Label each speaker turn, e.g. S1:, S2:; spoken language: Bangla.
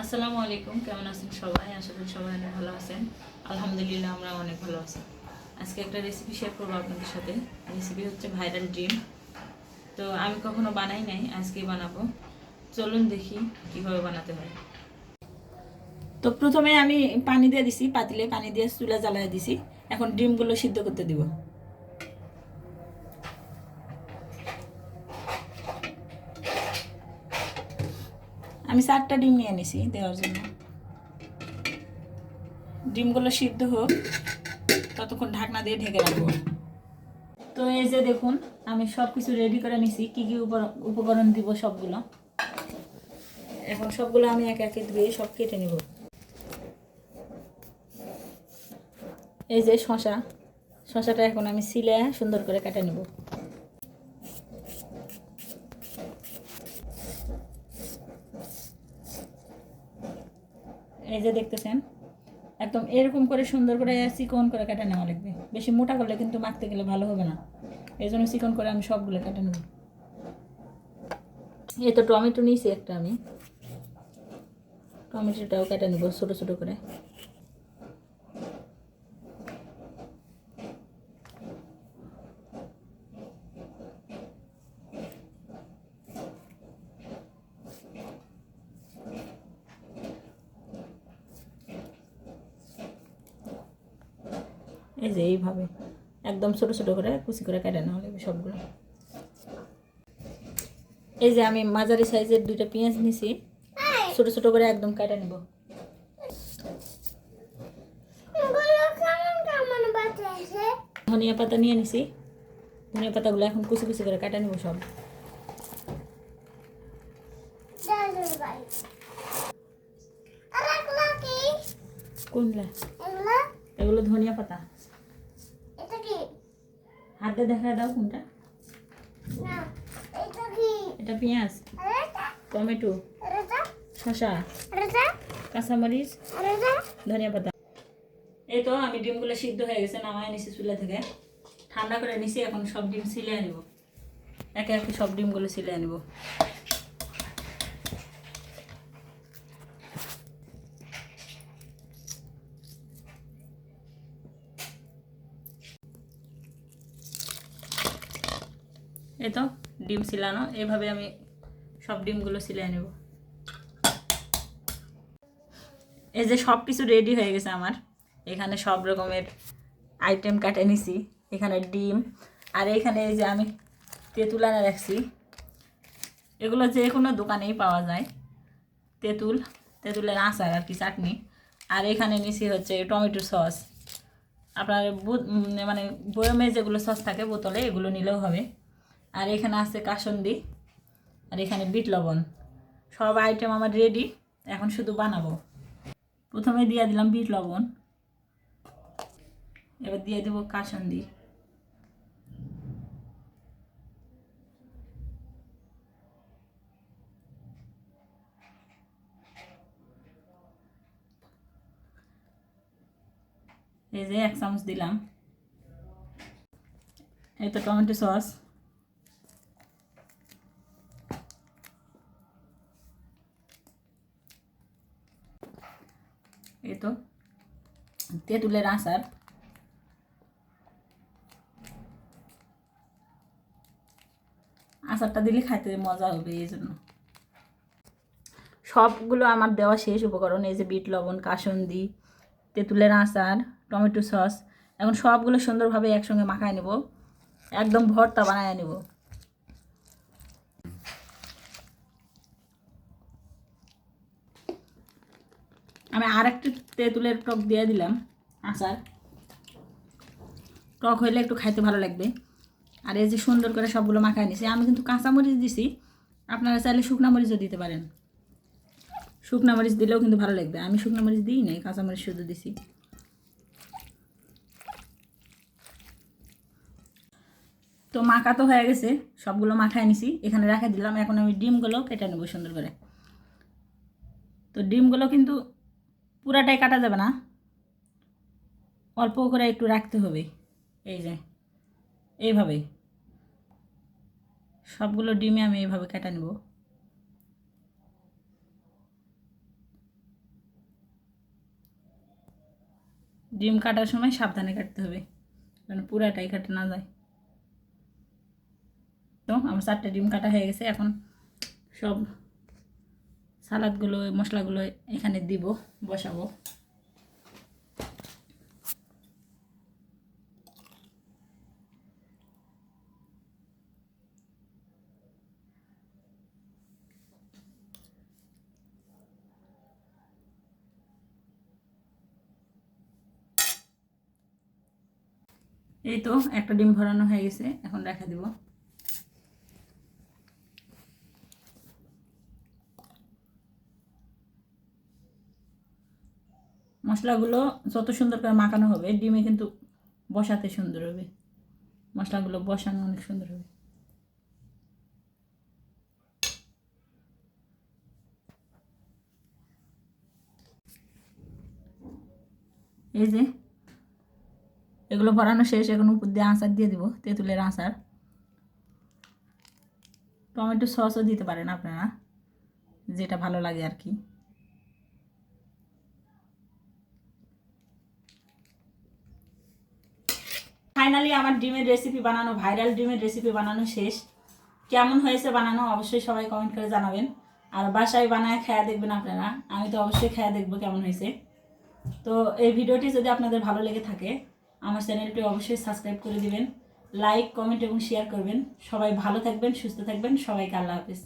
S1: আসসালামু আলাইকুম, কেমন আছেন সবাই? আশা করি সবাই অনেক ভালো আছেন। আলহামদুলিল্লাহ আমরা অনেক ভালো আছি। আজকে একটা রেসিপি শেয়ার করব আপনাদের সাথে। রেসিপি হচ্ছে ভাইরাল ডিম। তো আমি কখনো বানাই নাই, আজকেই বানাবো। চলুন দেখি কীভাবে বানাতে হয়। তো প্রথমে আমি পানি দিয়ে দিছি, পাতিলে পানি দিয়ে চুলা জ্বালায় দিছি। এখন ডিমগুলো সিদ্ধ করতে দিব। আমি চারটা ডিম নিয়ে নিছি দেওয়ার জন্য। ডিমগুলো সিদ্ধ হোক, ততক্ষণ ঢাকনা দিয়ে ঢেকে রাখব। তো এই যে দেখুন, আমি সব কিছু রেডি করে নিছি, কী কী উপকরণ দিব সবগুলো। এখন সবগুলো আমি এক একে ধুয়ে সব কেটে নেব। এই যে শশা শশাটা এখন আমি সিলে সুন্দর করে কেটে নেব। এই যে দেখতেছেন, একদম এরকম করে সুন্দর করে চিকন করে কেটে নেওয়া লাগবে। বেশি মোটা করলে কিন্তু মাখতে গেলে ভালো হবে না। এই জন্য চিকন করে আমি সবগুলো কেটে নেব। এই তো টমেটো নিয়েছি একটা আমি। টমেটোটাও কেটে নেব ছোটো ছোটো করে। এই যে এইভাবে। একদম ছোট ছোট করে কুচি করে কেটে নেওয়া লাগবে সবগুলো। এই যে আমি মাঝারি সাইজের দুইটা পেঁয়াজ নিছি, ছোট ছোট করে একদম কেটে নেব। ধনিয়া পাতা নিয়ে নিছি, ধনিয়া পাতাগুলো এখন কুচি কুচি করে কেটে নেব সব। কোনগুলা? এগুলো ধনিয়া পাতা। হাত দেখা দাও কোনটা? এটা পেঁয়াজ টমেটো শসা কাঁচামরিচ ধনিয়া পাতা। এই তো আমি ডিমগুলো সিদ্ধ হয়ে গেছে নামায় নিছি চুলা থেকে। ঠান্ডা করে নিছি এখন সব ডিম সিলে আনব। একে একে সব ডিমগুলো সিলে আনিব। এই তো, ডিম সিলানো। এভাবে আমি সব ডিমগুলো সিলাই নেব। এই যে সব কিছু রেডি হয়ে গেছে আমার। এখানে সব রকমের আইটেম কাটে নিছি। এখানে ডিম। আর এখানে এই যে আমি তেঁতুল আনা রাখছি। এগুলো যে কোনো দোকানেই পাওয়া যায়। তেঁতুল, তেঁতুলের আচার আর কি, চাটনি। আর এখানে নিছি হচ্ছে টমেটো সস। আপনার মানে বয়মে যেগুলো সস থাকে বোতলে এগুলো নিলেও হবে। আর এখানে আছে কাসন্দি, আর এখানে বিট লবণ। সব আইটেম আমার রেডি এখন শুধু বানাবো। প্রথমে দিয়ে দিলাম বিট লবণ। এবার দিয়ে দেবো কাসন্দি। এই যে এক চামচ দিলাম। এই তো টমেটো সস। তো তেঁতুলের আচার আচারটা দিলে খাইতে মজা হবে, এই জন্য। সবগুলো আমার দেওয়া শেষ উপকরণ, এই যে বিট, লবণ, কাসন্দি তেঁতুলের আচার টমেটো সস। এখন সবগুলো সুন্দরভাবে একসঙ্গে মাখায় নেব, একদম ভর্তা বানায় নেব। আমি আর একটু তেঁতুলের টক দিয়ে দিলাম, আচার। টক হইলে একটু খাইতে ভালো লাগবে। আর এই যে সুন্দর করে সবগুলো মাখায় নিছি। আমি কিন্তু কাঁচামরিচ দিছি। আপনারা চাইলে শুকনা মরিচও দিতে পারেন। শুকনা মরিচ দিলেও কিন্তু ভালো লাগবে। আমি শুকনা মরিচ দিই নাই, কাঁচামরিচ শুধু দিছি। তো মাখা তো হয়ে গেছে। সবগুলো মাখায় নিছি। এখানে রেখে দিলাম। এখন আমি ডিমগুলো কেটে নেব সুন্দর করে। তো ডিমগুলো কিন্তু পুরাটাই কাটা যাবে না। অল্প করে একটু রাখতে হবে। এই যে, এইভাবে। সবগুলো ডিমে আমি এইভাবে কেটে নেব। ডিম কাটার সময় সাবধানে কাটতে হবে কারণ পুরাটাই কাটা না যায়। তো, আমার চারটে ডিম কাটা হয়ে গেছে, এখন সব সালাদগুলো, মশলাগুলো এখানে দিব, বসাবো। এই তো, একটা ডিম ভরানো হয়ে গেছে, এখন রেখে দিব। মশলাগুলো যত সুন্দর করে মাখানো হবে, ডিমে কিন্তু বসাতে সুন্দর হবে। মশলাগুলো বসানো অনেক সুন্দর হবে। এই যে, এগুলো ভরানো শেষ, এখন উপর দিয়ে আচার দিয়ে দিব, তেঁতুলের আচার। টমেটো সসও দিতে পারেন আপনারা, যেটা ভালো লাগে আর কি। ফাইনালি আমার ডিমের রেসিপি বানানো ভাইরাল ডিমের রেসিপি বানানো শেষ। কেমন হয়েছে বানানো অবশ্যই সবাই কমেন্ট করে জানাবেন। আর বাসায় বানায় খেয়া দেখবেন আপনারা। আমি তো অবশ্যই খেয়া দেখব কেমন হয়েছে। তো এই ভিডিওটি যদি আপনাদের ভালো লেগে থাকে, আমার চ্যানেলটি অবশ্যই সাবস্ক্রাইব করে দিবেন। লাইক কমেন্ট এবং শেয়ার করবেন। সবাই ভালো থাকবেন, সুস্থ থাকবেন। সবাইকে আল্লাহ হাফিজ।